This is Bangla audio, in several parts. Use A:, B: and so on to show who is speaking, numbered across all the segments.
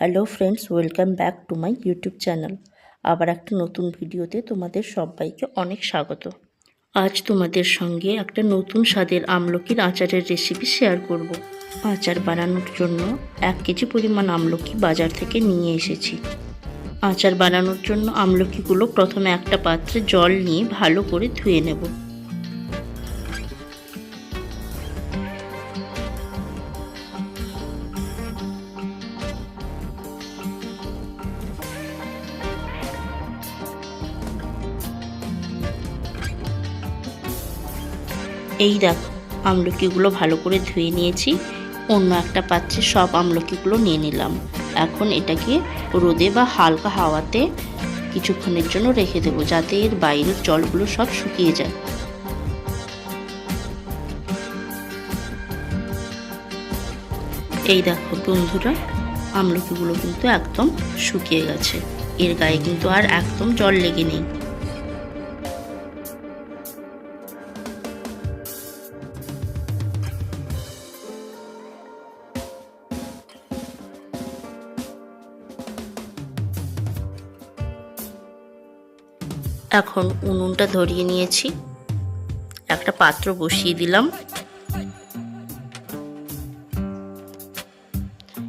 A: Hello friends welcome back to my YouTube channel আবার একটা নতুন ভিডিওতে তোমাদের সবাইকে অনেক স্বাগত। আজ তোমাদের সঙ্গে একটা নতুন স্বাদের আমলকির আচারের রেসিপি শেয়ার করব। আচার বানানোর জন্য এক কেজি পরিমাণ আমলকি বাজার থেকে নিয়ে এসেছি। আচার বানানোর জন্য আমলকিগুলো প্রথমে একটা পাত্রে জল নিয়ে ভালো করে ধুয়ে নেব। এই দেখো, আমলকিগুলো ভালো করে ধুয়ে নিয়েছি। অন্য একটা পাত্রে সব আমলকিগুলো নিয়ে নিলাম। এখন এটাকে রোদে বা হালকা হাওয়াতে কিছুক্ষণের জন্য রেখে দেবো, যাতে এর বাইরের জলগুলো সব শুকিয়ে যায়। এই দেখো বন্ধুরা, আমলকিগুলো কিন্তু একদম শুকিয়ে গেছে। এর গায়ে কিন্তু আর একদম জল লেগে নেই। এখন উনুনটা ধরিয়ে নিয়েছি। একটা পাত্র বসিয়ে দিলাম।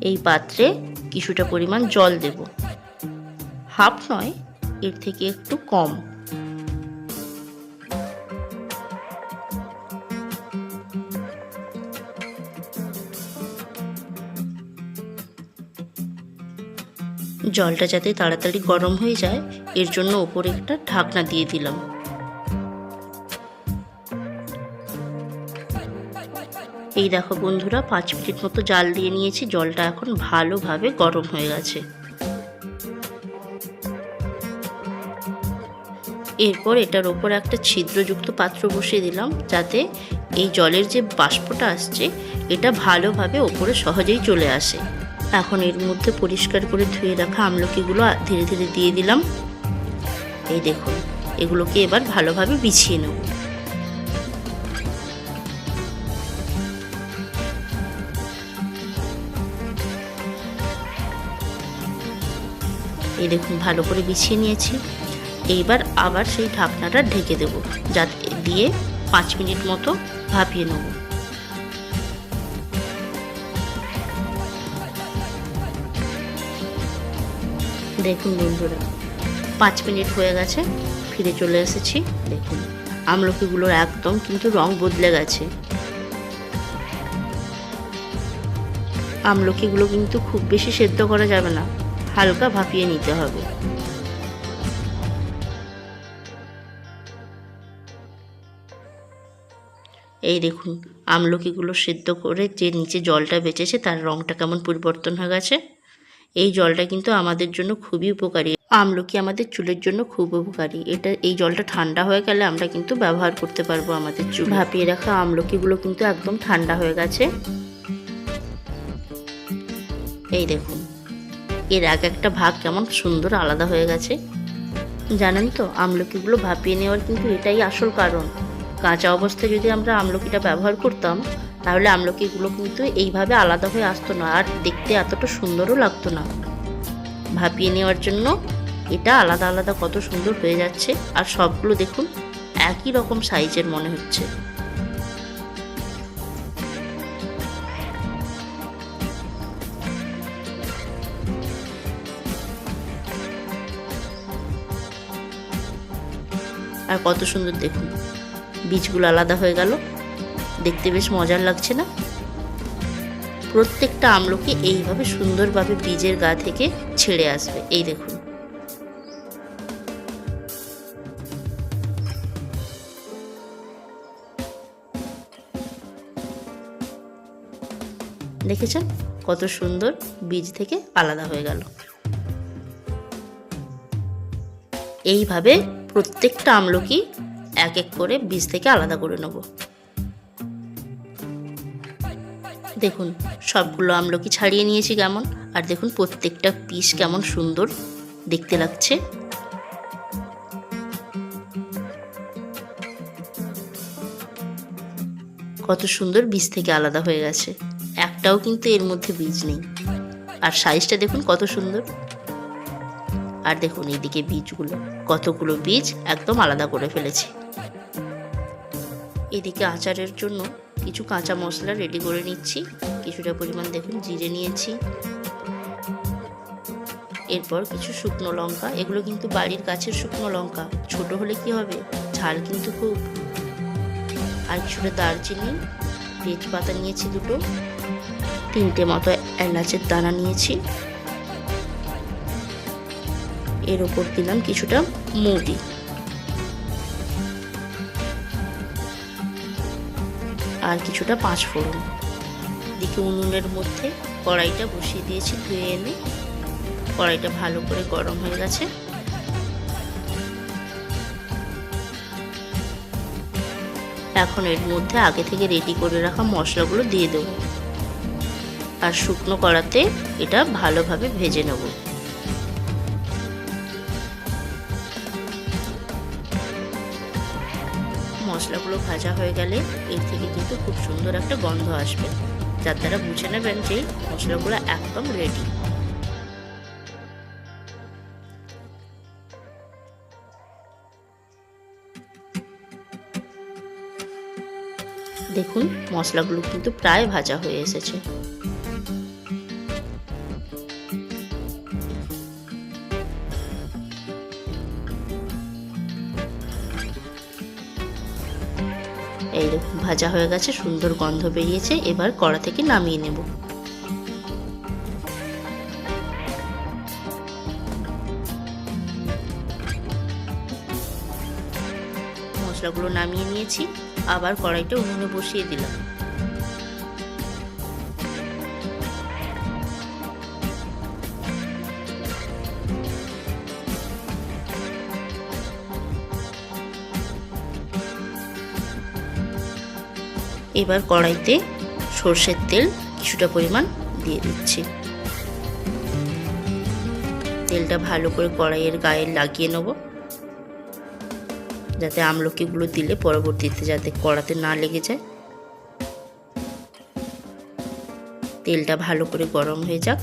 A: এই পাত্রে কিছুটা পরিমাণ জল দেব। হাফ নয়, এর থেকে একটু কম। জলটা যাতে তাড়াতাড়ি গরম হয়ে যায়, এর জন্য ওপরে একটা ঢাকনা দিয়ে দিলাম। এই দেখো বন্ধুরা, পাঁচ মিনিট মতো জাল দিয়ে নিয়েছি, জলটা এখন ভালোভাবে গরম হয়ে গেছে। এরপর এটার ওপর একটা ছিদ্রযুক্ত পাত্র বসিয়ে দিলাম, যাতে এই জলের যে বাষ্পটা আসছে, এটা ভালোভাবে ওপরে সহজেই চলে আসে। এখন এর মধ্যে পরিষ্কার করে ধুয়ে রাখা আমলকিগুলো ধীরে ধীরে দিয়ে দিলাম। এই দেখুন, এগুলোকে এবার ভালোভাবে বিছিয়ে নেব। এই দেখুন, ভালো করে বিছিয়ে নিয়েছি। এইবার আবার সেই ঢাকনাটা ঢেকে দেব, যাতে দিয়ে পাঁচ মিনিট মতো ভাপিয়ে নেব। দেখুন বন্ধুরা, পাঁচ মিনিট হয়ে গেছে, ফিরে চলে এসেছি, দেখুন আমলকিগুলোর একদম কিন্তু রং বদলে গেছে। আমলকিগুলো কিন্তু খুব বেশি সেদ্ধ করা যাবে না, হালকা ভাপিয়ে নিতে হবে। এই দেখুন, আমলকিগুলো সেদ্ধ করে যে নিচে জলটা বেঁচেছে, তার রংটা কেমন পরিবর্তন হয়ে গেছে। এই জলটা কিন্তু আমাদের জন্য খুবই উপকারী। আমলকি আমাদের চুলের জন্য খুব উপকারী। এটা, এই জলটা ঠান্ডা হয়ে গেলে আমরা কিন্তু ব্যবহার করতে পারব আমাদের চুল। ভাপিয়ে রাখা আমলকিগুলো কিন্তু একদম ঠান্ডা হয়ে গেছে। এই দেখুন, এর এক একটা ভাগ কেমন সুন্দর আলাদা হয়ে গেছে। জানেন তো, আমলকিগুলো ভাপিয়ে নেওয়ার কিন্তু এটাই আসল কারণ। কাঁচা অবস্থায় যদি আমরা আমলকিটা ব্যবহার করতাম তাহলে আমলকিগুলো কিন্তু এইভাবে আলাদা হয়ে আসতো না, আর দেখতে এতটা সুন্দরও লাগতো না। ভাপিয়ে নেওয়ার জন্য এটা আলাদা আলাদা কত সুন্দর হয়ে যাচ্ছে, আর সবগুলো দেখুন একই রকম সাইজের মনে হচ্ছে। আর কত সুন্দর দেখুন, বীজগুলো আলাদা হয়ে গেল। দেখতে বেশ মজার লাগছে না? প্রত্যেকটা আমলকি এইভাবে সুন্দরভাবে বীজের গা থেকে ছেড়ে আসবে। এই দেখুন। দেখেছেন? কত সুন্দর বীজ থেকে আলাদা হয়ে গেল। এইভাবে প্রত্যেকটা আমলকি এক এক করে বীজ থেকে আলাদা করে নেব। দেখুন, সবগুলো আমলকি ছাড়িয়ে নিয়েছি কেমন। আর দেখুন, প্রত্যেকটা পিস কেমন সুন্দর দেখতে লাগছে। কত সুন্দর বীজ থেকে আলাদা হয়ে গেছে। একটাও কিন্তু এর মধ্যে বীজ নেই। আর সাইজটা দেখুন, কত সুন্দর। আর দেখুন, এইদিকে বীজগুলো, কতগুলো বীজ একদম আলাদা করে ফেলেছি। এদিকে আচারের জন্য কিছু কাঁচা মশলা রেডি করে নিচ্ছি। কিছুটা পরিমাণ দেখুন, জিরে নিয়েছি। এরপর কিছু শুকনো লঙ্কা। এগুলো কিন্তু বাড়ির গাছের শুকনো লঙ্কা। ছোট হলে কি হবে? ঝাল কিন্তু খুব। আর কিছুটা দারচিনি, তেজপাতা নিয়েছি দুটো। তিনটে মতো এলাচের দানা নিয়েছি। এর ওপর দিলাম কিছুটা মুড়ি। আর কিছুটা পাঁচ ফোড়ন। দিকে উনুনের মধ্যে কড়াইটা বসিয়ে দিয়েছি ধুয়ে এনে। কড়াইটা ভালো করে গরম হয়ে গেছে। এখন এর মধ্যে আগে থেকে রেডি করে রাখা মশলাগুলো দিয়ে দেব। আর শুকনো কড়াতে এটা ভালোভাবে ভেজে নেব। মশলাগুলো ভাজা হয়ে গেলে এর থেকে কিন্তু খুব সুন্দর একটা গন্ধ আসবে। যার দ্বারা বুঝে নেবেন যে মশলাগুলো একদম রেডি দেখুন, মশলাগুলো কিন্তু প্রায় ভাজা হয়ে এসেছে। ভাজা হয়ে গেছে, সুন্দর গন্ধ বেরিয়েছে, এবার কড়া থেকে নামিয়ে নেব। মশলাগুলো নামিয়ে নিয়েছি, আবার কড়াইটা উনুনে বসিয়ে দিলাম। এবার কড়াইতে সর্ষের তেল কিছুটা পরিমাণ দিয়ে দিচ্ছি। তেলটা ভালো করে কড়াইয়ের গায়ে লাগিয়ে নেব। যাতে আমলকিগুলো দিলে পরবর্তীতে যাতে কড়াতে না লেগে যায়। তেলটা ভালো করে গরম হয়ে যাক।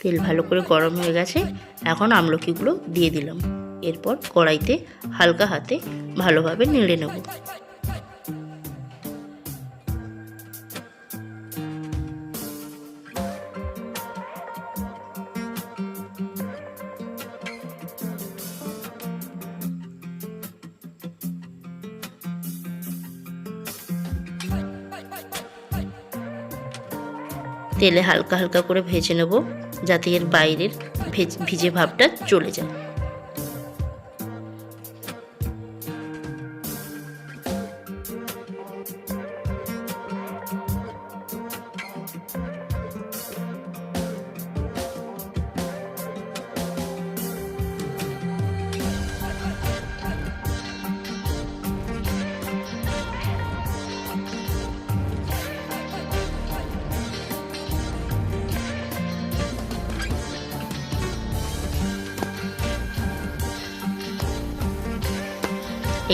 A: তেল ভালো করে গরম হয়ে গেছে। এখন আমলকিগুলো দিয়ে দিলাম। এরপর কড়াইতে হালকা হাতে ভালোভাবে নেড়ে নেব। তেলে হালকা হালকা করে ভেজে নেব যাতে এর বাইরের ভিজে ভাবটা চলে যায়।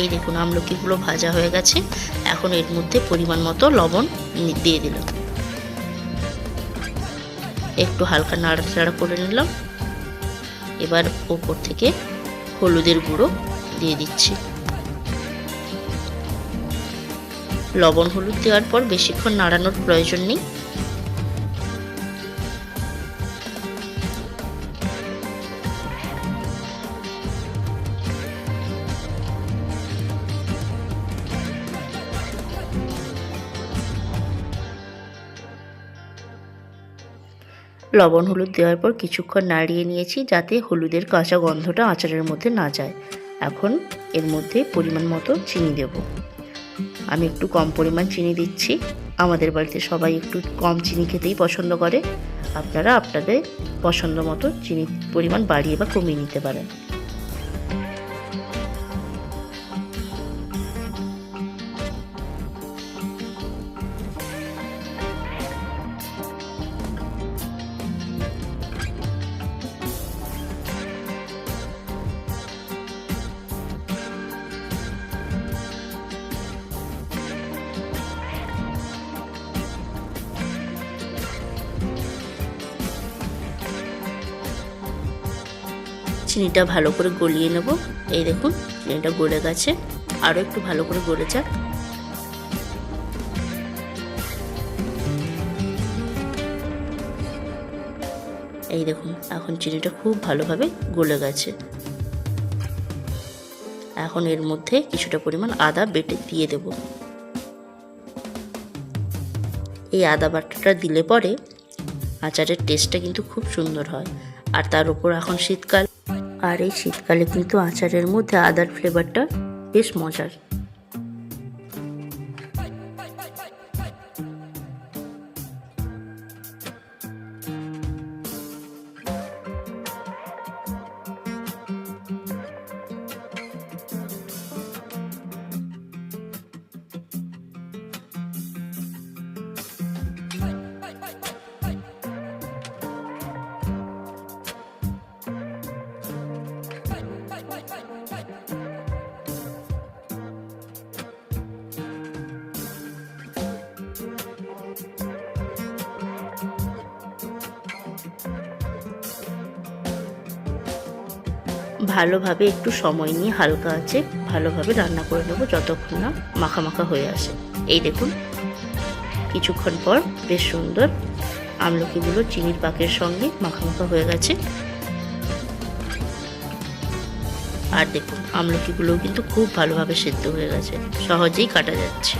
A: এই দেখুন আমলকিগুলো ভাজা হয়ে গেছে। এখন এর মধ্যে পরিমাণ মতো লবণ দিয়ে দিলাম। একটু হালকা নাড়াচাড়া করে নিলাম। এবার ওপর থেকে হলুদের গুঁড়ো দিয়ে দিচ্ছি। লবণ হলুদ দেওয়ার পর বেশিক্ষণ নাড়ানোর প্রয়োজন নেই। লবণ হলুদ দেওয়ার পর কিছুক্ষণ নাড়িয়ে নিয়েছি যাতে হলুদের কাঁচা গন্ধটা আচারের মধ্যে না যায়। এখন এর মধ্যে পরিমাণ মতো চিনি দেব। আমি একটু কম পরিমাণ চিনি দিচ্ছি। আমাদের বাড়িতে সবাই একটু কম চিনি খেতেই পছন্দ করে। আপনারা আপনাদের পছন্দ মতো চিনির পরিমাণ বাড়িয়ে বা কমিয়ে নিতে পারেন। চিনিটা ভালো করে গলিয়ে নেব। এই দেখুন, চিনিটা গলে গেছে। আরও একটু ভালো করে গলে যাক। এই দেখুন, এখন চিনিটা খুব ভালোভাবে গলে গেছে। এখন এর মধ্যে কিছুটা পরিমাণ আদা বেটে দিয়ে দেব। এই আদা বাটাটা দিলে পরে আচারের টেস্টটা কিন্তু খুব সুন্দর হয়। আর তার উপর এখন শীতকাল আর এই শীতকালে কিন্তু আচারের মধ্যে আদার ফ্লেভারটা বেশ মজার। ভালোভাবে একটু সময় নিয়ে হালকা আছে, ভালোভাবে রান্না করে নেব যতক্ষণ না মাখা মাখা হয়ে আসে। এই দেখুন, কিছুক্ষণ পর বেশ সুন্দর আমলকিগুলো চিনির পাকের সঙ্গে মাখা মাখা হয়ে গেছে। আর দেখুন, আমলকিগুলোও কিন্তু খুব ভালোভাবে সেদ্ধ হয়ে গেছে, সহজেই কাটা যাচ্ছে।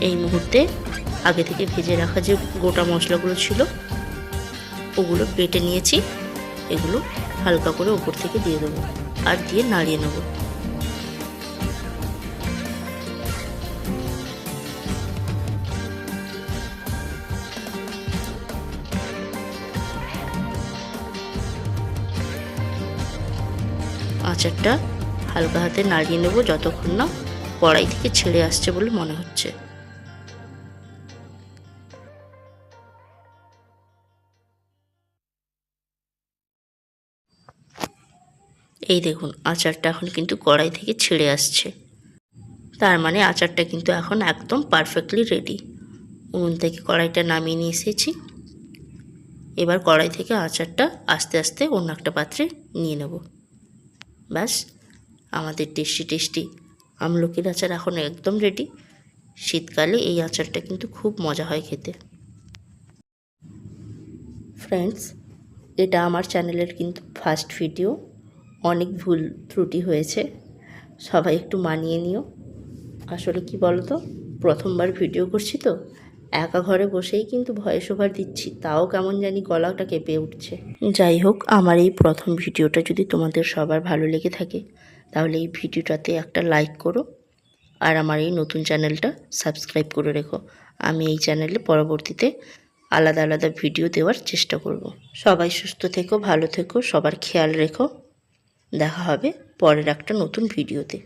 A: এই মুহূর্তে আগে থেকে ভেজে রাখা যে গোটা মশলাগুলো ছিল, ওগুলো বেটে নিয়েছি। এগুলো হালকা করে ওপর থেকে দিয়ে দেবো আর দিয়ে নাড়িয়ে নেব। আচারটা হালকা হাতে নাড়িয়ে নেব যতক্ষণ না কড়াই থেকে ছেড়ে আসছে বলে মনে হচ্ছে। এই দেখুন, আচারটা এখন কিন্তু কড়াই থেকে ছেড়ে আসছে। তার মানে আচারটা কিন্তু এখন একদম পারফেক্টলি রেডি উনুন থেকে কড়াইটা নামিয়ে নিয়ে এসেছি। এবার কড়াই থেকে আচারটা আস্তে আস্তে অন্য একটা পাত্রে নিয়ে নেব। ব্যাস, আমাদের টেস্টি টেস্টি আমলকির আচার এখন একদম রেডি শীতকালে এই আচারটা কিন্তু খুব মজা হয় খেতে। ফ্রেন্ডস এটা আমার চ্যানেলের কিন্তু ফার্স্ট ভিডিও অনেক ভুল ত্রুটি হয়েছে। সবাই একটু মানিয়ে নিও। আসলে কি বলো তো প্রথমবার ভিডিও করছি তো। একা ঘরে বসেই কিন্তু ভয়েস ওভার দিচ্ছি। তাও কেমন জানি গলাটা কেঁপে উঠছে। যাই হোক, আমার এই প্রথম ভিডিওটা যদি তোমাদের সবার ভালো লেগে থাকে, তাহলে এই ভিডিওটাতে একটা লাইক করো। আর আমার এই নতুন চ্যানেলটা সাবস্ক্রাইব করে রেখো। আমি এই চ্যানেলে পরবর্তীতে আলাদা আলাদা ভিডিও দেওয়ার চেষ্টা করব। সবাই সুস্থ থেকো, ভালো থেকো, সবার খেয়াল রেখো। দেখা হবে পরের একটা নতুন ভিডিওতে।